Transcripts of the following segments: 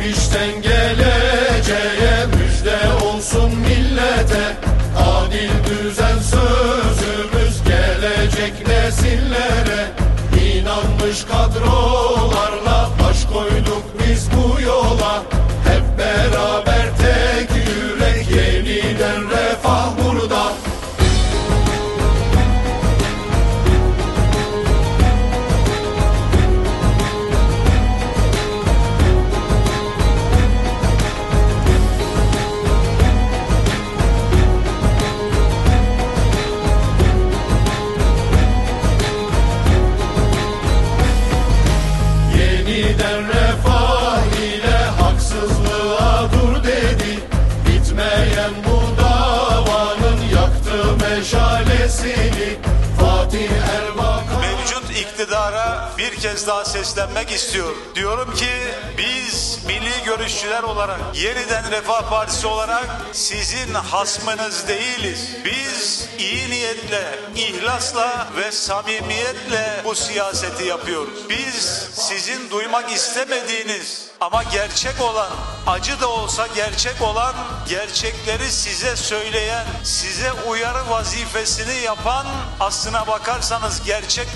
Geçmişten geleceğe müjde olsun millete. Adil düzen sözümüz gelecek nesillere. İnanmış kadrolarla meşalesini Fatih iktidara bir kez daha seslenmek istiyorum. Diyorum ki biz milli görüşçüler olarak yeniden Refah Partisi olarak sizin hasmınız değiliz. Biz iyi niyetle, ihlasla ve samimiyetle bu siyaseti yapıyoruz. Biz sizin duymak istemediğiniz ama gerçek olan, acı da olsa gerçek olan gerçekleri size söyleyen, size uyarı vazifesini yapan aslına bakarsanız gerçek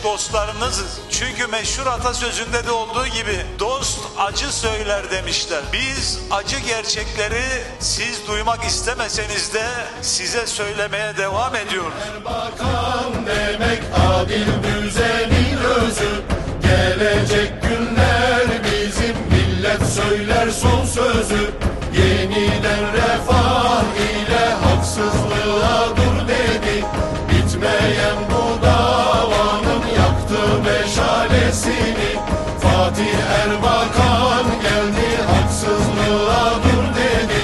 dostlarınızız. Çünkü meşhur atasözünde de olduğu gibi dost acı söyler demişler. Biz acı gerçekleri siz duymak istemeseniz de size söylemeye devam ediyoruz. Erbakan demek adil düzenin özü Gelecek günler bizim millet söyler son sözü Yeniden refah ile haksızlığa dur dedi Bitmeyen seni Fatih Erbakan geldi haksızlığa dur dedi.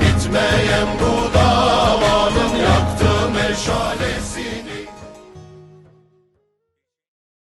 Bitmeyen bu davanın yaktı meşale.